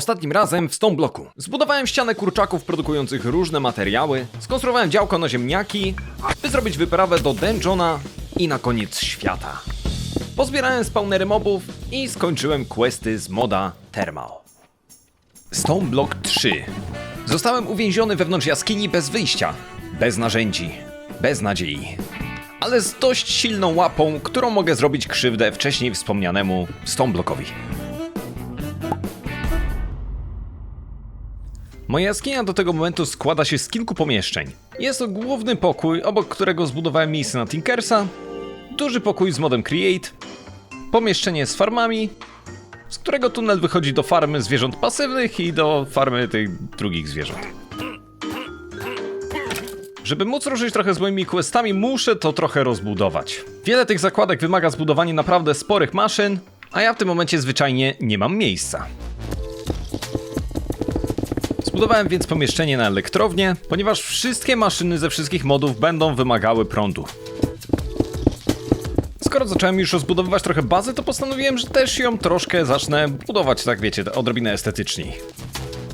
Ostatnim razem w Stone Blocku. Zbudowałem ścianę kurczaków produkujących różne materiały, skonstruowałem działko na ziemniaki, by zrobić wyprawę do Dungeona i na koniec świata. Pozbierałem spawnery mobów i skończyłem questy z moda Thermal. Stone Block 3. Zostałem uwięziony wewnątrz jaskini bez wyjścia, bez narzędzi, bez nadziei. Ale z dość silną łapą, którą mogę zrobić krzywdę wcześniej wspomnianemu Stone. Moja jaskinia do tego momentu składa się z kilku pomieszczeń. Jest to główny pokój, obok którego zbudowałem miejsce na Tinkersa, duży pokój z modem Create, pomieszczenie z farmami, z którego tunel wychodzi do farmy zwierząt pasywnych i do farmy tych drugich zwierząt. Żeby móc ruszyć trochę z moimi questami, muszę to trochę rozbudować. Wiele tych zakładek wymaga zbudowania naprawdę sporych maszyn, a ja w tym momencie zwyczajnie nie mam miejsca. Zbudowałem więc pomieszczenie na elektrownię, ponieważ wszystkie maszyny ze wszystkich modów będą wymagały prądu. Skoro zacząłem już rozbudowywać trochę bazy, to postanowiłem, że też ją troszkę zacznę budować, tak wiecie, odrobinę estetycznie.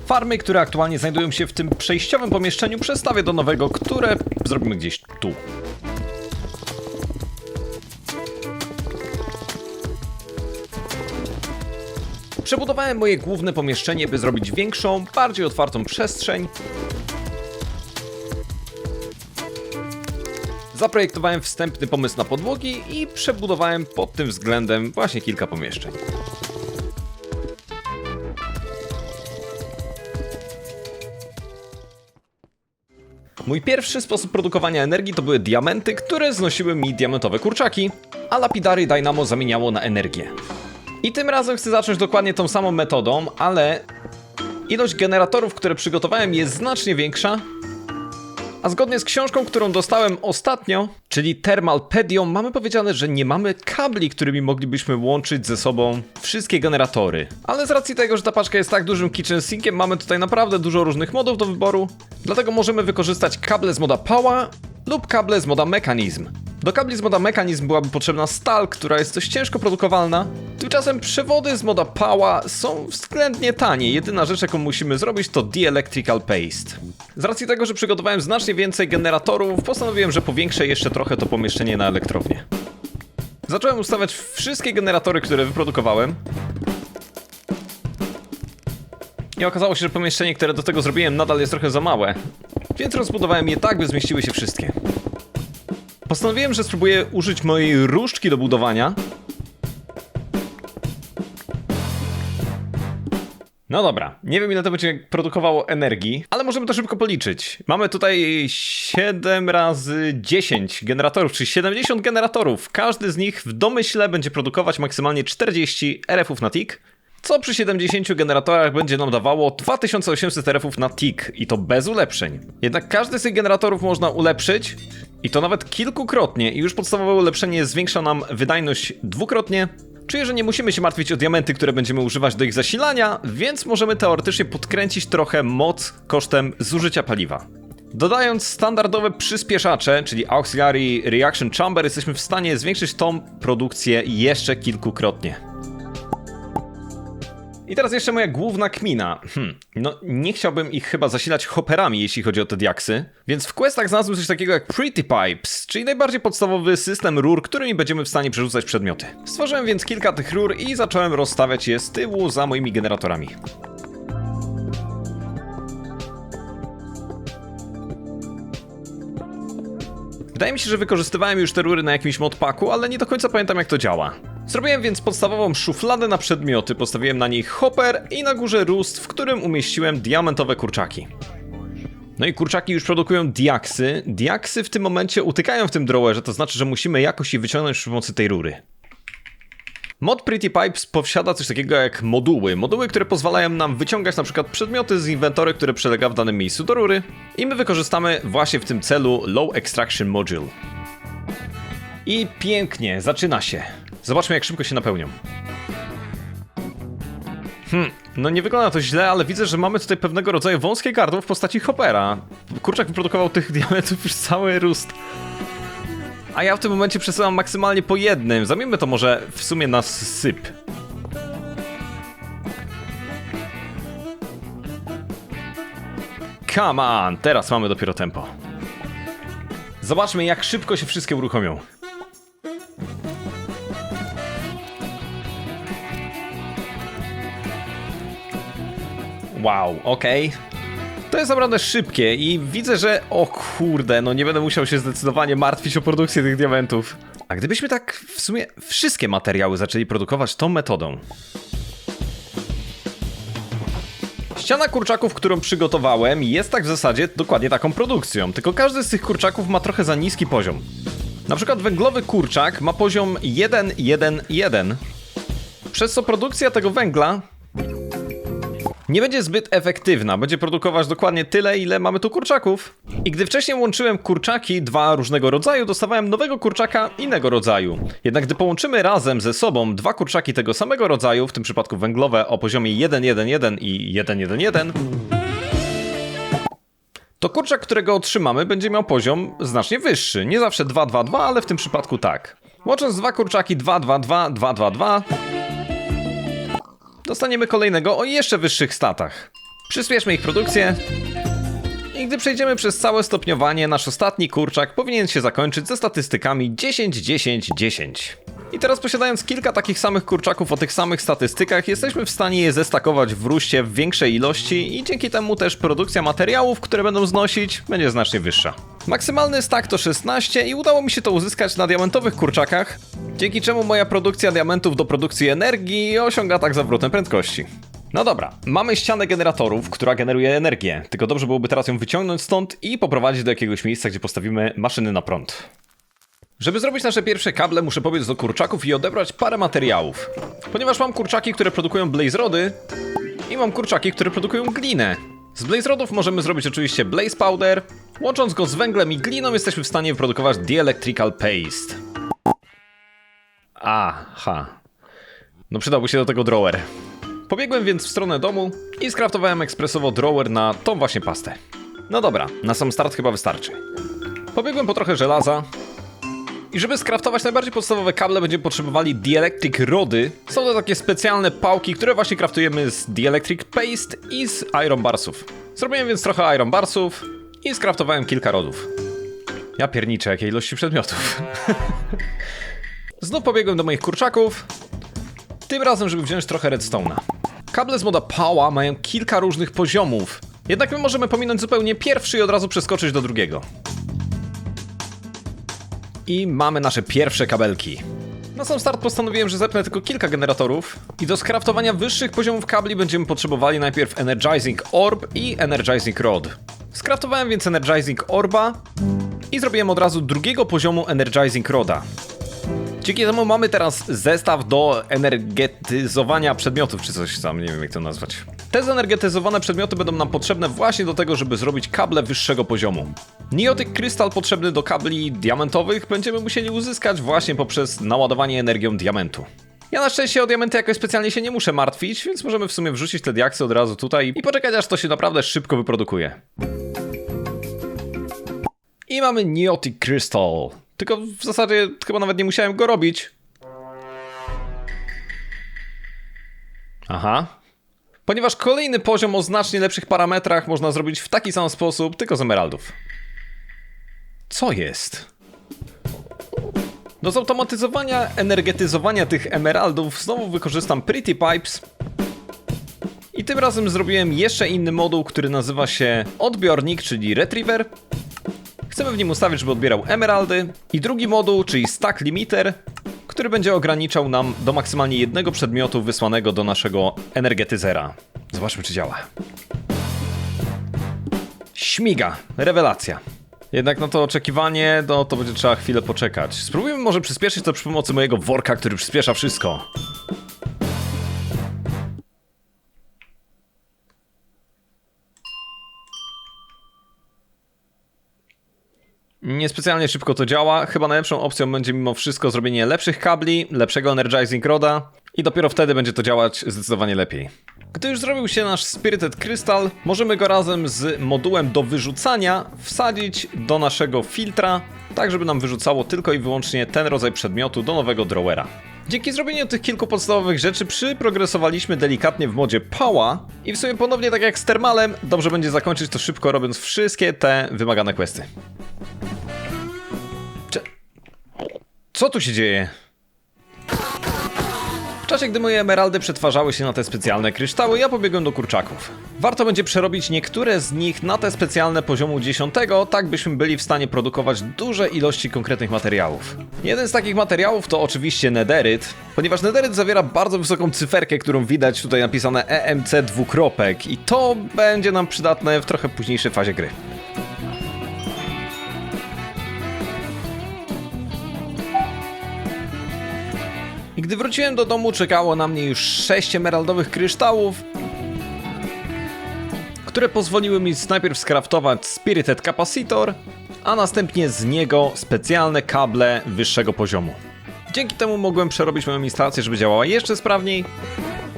Farmy, które aktualnie znajdują się w tym przejściowym pomieszczeniu, przestawię do nowego, które zrobimy gdzieś tu. Przebudowałem moje główne pomieszczenie, by zrobić większą, bardziej otwartą przestrzeń. Zaprojektowałem wstępny pomysł na podłogi i przebudowałem pod tym względem właśnie kilka pomieszczeń. Mój pierwszy sposób produkowania energii to były diamenty, które znosiły mi diamentowe kurczaki, a lapidary Dynamo zamieniało na energię. I tym razem chcę zacząć dokładnie tą samą metodą, ale ilość generatorów, które przygotowałem jest znacznie większa. A zgodnie z książką, którą dostałem ostatnio, czyli Thermalpedią, mamy powiedziane, że nie mamy kabli, którymi moglibyśmy łączyć ze sobą wszystkie generatory. Ale z racji tego, że ta paczka jest tak dużym kitchen sinkiem, mamy tutaj naprawdę dużo różnych modów do wyboru, dlatego możemy wykorzystać kable z moda Power lub kable z moda Mechanizm. Do kabli z moda Mechanizm byłaby potrzebna stal, która jest dość ciężko produkowalna. Tymczasem przewody z moda Power są względnie tanie. Jedyna rzecz, jaką musimy zrobić, to Dielectrical Paste. Z racji tego, że przygotowałem znacznie więcej generatorów, postanowiłem, że powiększę jeszcze trochę to pomieszczenie na elektrownię. Zacząłem ustawiać wszystkie generatory, które wyprodukowałem. I okazało się, że pomieszczenie, które do tego zrobiłem, nadal jest trochę za małe. Więc rozbudowałem je tak, by zmieściły się wszystkie. Postanowiłem, że spróbuję użyć mojej różdżki do budowania. No dobra, nie wiem ile to będzie produkowało energii, ale możemy to szybko policzyć. Mamy tutaj 7 razy 10 generatorów, czyli 70 generatorów. Każdy z nich w domyśle będzie produkować maksymalnie 40 RF-ów na tick, co przy 70 generatorach będzie nam dawało 2800 RF-ów na tick i to bez ulepszeń. Jednak każdy z tych generatorów można ulepszyć i to nawet kilkukrotnie i już podstawowe ulepszenie zwiększa nam wydajność dwukrotnie. Czuję, że nie musimy się martwić o diamenty, które będziemy używać do ich zasilania, więc możemy teoretycznie podkręcić trochę moc kosztem zużycia paliwa. Dodając standardowe przyspieszacze, czyli Auxiliary Reaction Chamber, jesteśmy w stanie zwiększyć tą produkcję jeszcze kilkukrotnie. I teraz jeszcze moja główna kmina. Hmm, no nie chciałbym ich chyba zasilać hopperami, jeśli chodzi o te diaksy. Więc w questach znalazłem coś takiego jak Pretty Pipes, czyli najbardziej podstawowy system rur, którymi będziemy w stanie przerzucać przedmioty. Stworzyłem więc kilka tych rur i zacząłem rozstawiać je z tyłu za moimi generatorami. Wydaje mi się, że wykorzystywałem już te rury na jakimś modpacku, ale nie do końca pamiętam jak to działa. Zrobiłem więc podstawową szufladę na przedmioty, postawiłem na niej hopper i na górze rust, w którym umieściłem diamentowe kurczaki. No i kurczaki już produkują diaksy. Diaksy w tym momencie utykają w tym drawerze, to znaczy, że musimy jakoś je wyciągnąć przy pomocy tej rury. Mod Pretty Pipes posiada coś takiego jak moduły. Moduły, które pozwalają nam wyciągać na przykład przedmioty z inwentory, które przelega w danym miejscu do rury. I my wykorzystamy właśnie w tym celu Low Extraction Module. I pięknie, zaczyna się. Zobaczmy jak szybko się napełnią. Hmm, no nie wygląda to źle, ale widzę, że mamy tutaj pewnego rodzaju wąskie gardło w postaci Hoppera. Kurczak wyprodukował tych diamentów już cały róst a ja w tym momencie przesyłam maksymalnie po jednym. Zamieńmy to może w sumie na syp. Come on, teraz mamy dopiero tempo. Zobaczmy jak szybko się wszystkie uruchomią. Wow, okej. Okay. To jest naprawdę szybkie i widzę, że o kurde, no nie będę musiał się zdecydowanie martwić o produkcję tych diamentów. A gdybyśmy tak w sumie wszystkie materiały zaczęli produkować tą metodą. Ściana kurczaków, którą przygotowałem, jest tak w zasadzie dokładnie taką produkcją, tylko każdy z tych kurczaków ma trochę za niski poziom. Na przykład węglowy kurczak ma poziom 1, 1, 1, przez co produkcja tego węgla nie będzie zbyt efektywna, będzie produkować dokładnie tyle, ile mamy tu kurczaków. I gdy wcześniej łączyłem kurczaki dwa różnego rodzaju, dostawałem nowego kurczaka innego rodzaju. Jednak gdy połączymy razem ze sobą dwa kurczaki tego samego rodzaju, w tym przypadku węglowe o poziomie 111 i 111, to kurczak, którego otrzymamy, będzie miał poziom znacznie wyższy. Nie zawsze 222, ale w tym przypadku tak. Łącząc dwa kurczaki 222, 222, dostaniemy kolejnego o jeszcze wyższych statach. Przyspieszmy ich produkcję. I gdy przejdziemy przez całe stopniowanie, nasz ostatni kurczak powinien się zakończyć ze statystykami 10, 10, 10. I teraz posiadając kilka takich samych kurczaków o tych samych statystykach, jesteśmy w stanie je zestakować w ruście w większej ilości i dzięki temu też produkcja materiałów, które będą znosić, będzie znacznie wyższa. Maksymalny stack to 16 i udało mi się to uzyskać na diamentowych kurczakach, dzięki czemu moja produkcja diamentów do produkcji energii osiąga tak zawrotne prędkości. No dobra, mamy ścianę generatorów, która generuje energię, tylko dobrze byłoby teraz ją wyciągnąć stąd i poprowadzić do jakiegoś miejsca, gdzie postawimy maszyny na prąd. Żeby zrobić nasze pierwsze kable, muszę pobiec do kurczaków i odebrać parę materiałów. Ponieważ mam kurczaki, które produkują blaze rody i mam kurczaki, które produkują glinę. Z blaze rodów możemy zrobić oczywiście blaze powder. Łącząc go z węglem i gliną jesteśmy w stanie wyprodukować dielectrical paste. Aha. No przydałby się do tego drawer. Pobiegłem więc w stronę domu i skraftowałem ekspresowo drawer na tą właśnie pastę. No dobra, na sam start chyba wystarczy. Pobiegłem po trochę żelaza, i żeby skraftować najbardziej podstawowe kable, będziemy potrzebowali Dielectric Rody. Są to takie specjalne pałki, które właśnie kraftujemy z Dielectric Paste i z Iron Barsów. Zrobiłem więc trochę Iron Barsów i skraftowałem kilka rodów. Ja pierniczę, jakiej ilości przedmiotów. Znów pobiegłem do moich kurczaków. Tym razem, żeby wziąć trochę redstone'a. Kable z moda Power mają kilka różnych poziomów. Jednak my możemy pominąć zupełnie pierwszy i od razu przeskoczyć do drugiego. I mamy nasze pierwsze kabelki. Na sam start postanowiłem, że zepnę tylko kilka generatorów i do skraftowania wyższych poziomów kabli będziemy potrzebowali najpierw Energizing Orb i Energizing Rod. Skraftowałem więc Energizing Orba i zrobiłem od razu drugiego poziomu Energizing Roda. Dzięki temu mamy teraz zestaw do energetyzowania przedmiotów, czy coś tam, nie wiem jak to nazwać. Te zenergetyzowane przedmioty będą nam potrzebne właśnie do tego, żeby zrobić kable wyższego poziomu. Niotyk krystal potrzebny do kabli diamentowych będziemy musieli uzyskać właśnie poprzez naładowanie energią diamentu. Ja na szczęście o diamenty jakoś specjalnie się nie muszę martwić, więc możemy w sumie wrzucić te diaksy od razu tutaj i poczekać aż to się naprawdę szybko wyprodukuje. I mamy Niotic Crystal. Tylko w zasadzie chyba nawet nie musiałem go robić. Aha. Ponieważ kolejny poziom o znacznie lepszych parametrach można zrobić w taki sam sposób, tylko z emeraldów. Co jest? Do zautomatyzowania energetyzowania tych emeraldów znowu wykorzystam Pretty Pipes. I tym razem zrobiłem jeszcze inny moduł, który nazywa się odbiornik, czyli Retriever. Chcemy w nim ustawić, żeby odbierał emeraldy. I drugi moduł, czyli Stack Limiter, który będzie ograniczał nam do maksymalnie jednego przedmiotu wysłanego do naszego energetyzera. Zobaczmy, czy działa. Śmiga, rewelacja. Jednak na to oczekiwanie, no to będzie trzeba chwilę poczekać. Spróbujmy może przyspieszyć to przy pomocy mojego worka, który przyspiesza wszystko. Niespecjalnie szybko to działa. Chyba najlepszą opcją będzie mimo wszystko zrobienie lepszych kabli, lepszego energizing roda i dopiero wtedy będzie to działać zdecydowanie lepiej. Gdy już zrobił się nasz Spirited Crystal, możemy go razem z modułem do wyrzucania wsadzić do naszego filtra, tak żeby nam wyrzucało tylko i wyłącznie ten rodzaj przedmiotu do nowego drawera. Dzięki zrobieniu tych kilku podstawowych rzeczy przyprogresowaliśmy delikatnie w modzie Pała i w sumie ponownie tak jak z Termalem, dobrze będzie zakończyć to szybko robiąc wszystkie te wymagane questy. Cze... Co tu się dzieje? Czasie, gdy moje emeraldy przetwarzały się na te specjalne kryształy, ja pobiegłem do kurczaków. Warto będzie przerobić niektóre z nich na te specjalne poziomu 10, tak byśmy byli w stanie produkować duże ilości konkretnych materiałów. Jeden z takich materiałów to oczywiście nederyt, ponieważ nederyt zawiera bardzo wysoką cyferkę, którą widać tutaj napisane EMC dwukropek i to będzie nam przydatne w trochę późniejszej fazie gry. I gdy wróciłem do domu, czekało na mnie już 6 emeraldowych kryształów, które pozwoliły mi najpierw skraftować Spirited Capacitor, a następnie z niego specjalne kable wyższego poziomu. Dzięki temu mogłem przerobić moją instalację, żeby działała jeszcze sprawniej.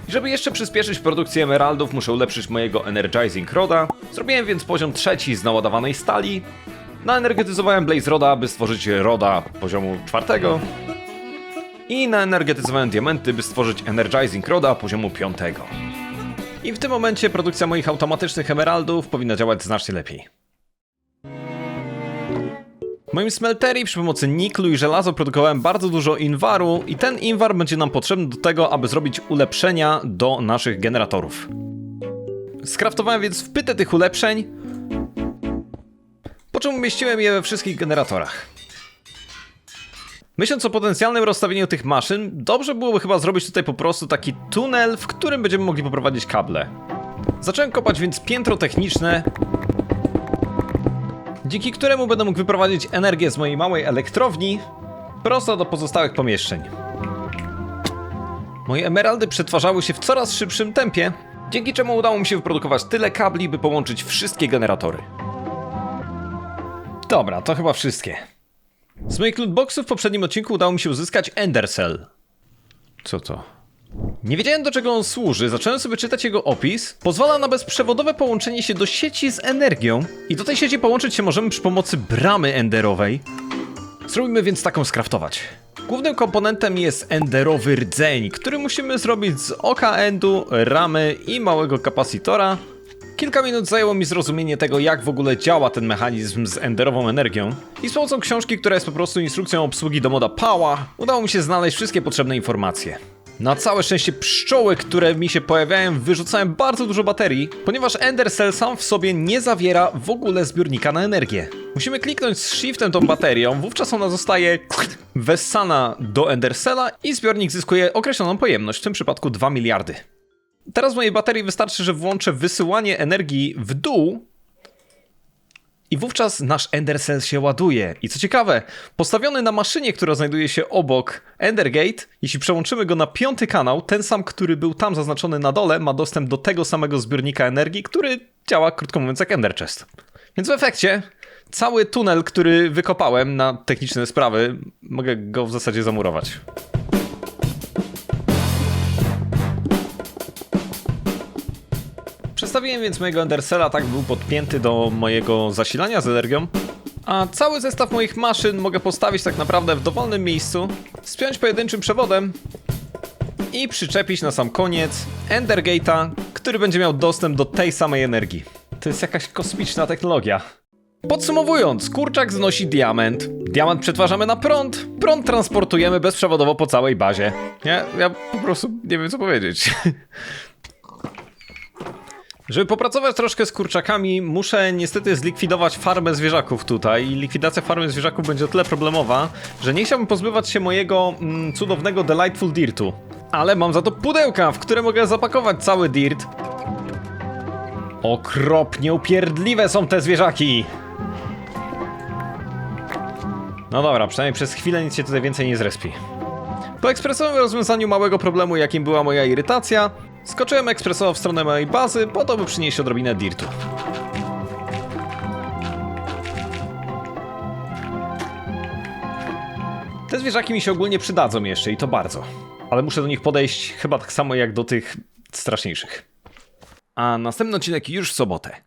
I żeby jeszcze przyspieszyć produkcję emeraldów, muszę ulepszyć mojego Energizing Roda. Zrobiłem więc poziom trzeci z naładowanej stali. Naenergetyzowałem Blaze Roda, by stworzyć Roda poziomu czwartego. I naenergetyzowałem diamenty, by stworzyć Energizing Roda poziomu 5. I w tym momencie produkcja moich automatycznych emeraldów powinna działać znacznie lepiej. W moim smelterii przy pomocy niklu i żelaza produkowałem bardzo dużo inwaru i ten inwar będzie nam potrzebny do tego, aby zrobić ulepszenia do naszych generatorów. Skraftowałem więc wpytę tych ulepszeń, po czym umieściłem je we wszystkich generatorach. Myśląc o potencjalnym rozstawieniu tych maszyn, dobrze byłoby chyba zrobić tutaj po prostu taki tunel, w którym będziemy mogli poprowadzić kable. Zacząłem kopać więc piętro techniczne, dzięki któremu będę mógł wyprowadzić energię z mojej małej elektrowni prosto do pozostałych pomieszczeń. Moje emeraldy przetwarzały się w coraz szybszym tempie, dzięki czemu udało mi się wyprodukować tyle kabli, by połączyć wszystkie generatory. Dobra, to chyba wszystkie. Z moich lootboxów w poprzednim odcinku udało mi się uzyskać Ender Cell. Co to? Nie wiedziałem do czego on służy, zacząłem sobie czytać jego opis. Pozwala na bezprzewodowe połączenie się do sieci z energią i do tej sieci połączyć się możemy przy pomocy bramy enderowej. Spróbujmy więc taką skraftować. Głównym komponentem jest enderowy rdzeń, który musimy zrobić z oka endu, ramy i małego kapacitora. Kilka minut zajęło mi zrozumienie tego, jak w ogóle działa ten mechanizm z enderową energią. I z pomocą książki, która jest po prostu instrukcją obsługi do moda Pała, udało mi się znaleźć wszystkie potrzebne informacje. Na całe szczęście pszczoły, które mi się pojawiają, wyrzucają bardzo dużo baterii, ponieważ Ender Cell sam w sobie nie zawiera w ogóle zbiornika na energię. Musimy kliknąć z shiftem tą baterią, wówczas ona zostaje wessana do Ender Cella i zbiornik zyskuje określoną pojemność, w tym przypadku 2 miliardy. Teraz mojej baterii wystarczy, że włączę wysyłanie energii w dół i wówczas nasz Ender Cell się ładuje. I co ciekawe, postawiony na maszynie, która znajduje się obok Endergate, jeśli przełączymy go na piąty kanał, ten sam, który był tam zaznaczony na dole, ma dostęp do tego samego zbiornika energii, który działa, krótko mówiąc, jak Ender Chest. Więc w efekcie cały tunel, który wykopałem na techniczne sprawy, mogę go w zasadzie zamurować. Przestawiłem więc mojego Endersela tak, by był podpięty do mojego zasilania z energią. A cały zestaw moich maszyn mogę postawić tak naprawdę w dowolnym miejscu, spiąć pojedynczym przewodem i przyczepić na sam koniec Endergate'a, który będzie miał dostęp do tej samej energii. To jest jakaś kosmiczna technologia. Podsumowując, kurczak znosi diament, diament przetwarzamy na prąd, prąd transportujemy bezprzewodowo po całej bazie. Ja, ja po prostu nie wiem co powiedzieć. Żeby popracować troszkę z kurczakami, muszę niestety zlikwidować farmę zwierzaków tutaj. I likwidacja farmy zwierzaków będzie o tyle problemowa, że nie chciałbym pozbywać się mojego mm, cudownego Delightful Dirtu. Ale mam za to pudełka, w które mogę zapakować cały dirt. Okropnie upierdliwe są te zwierzaki! No dobra, przynajmniej przez chwilę nic się tutaj więcej nie zrespi. Po ekspresowym rozwiązaniu małego problemu, jakim była moja irytacja, skoczyłem ekspresowo w stronę mojej bazy, po to by przynieść odrobinę dirtu. Te zwierzaki mi się ogólnie przydadzą jeszcze i to bardzo. Ale muszę do nich podejść chyba tak samo jak do tych straszniejszych. A następny odcinek już w sobotę.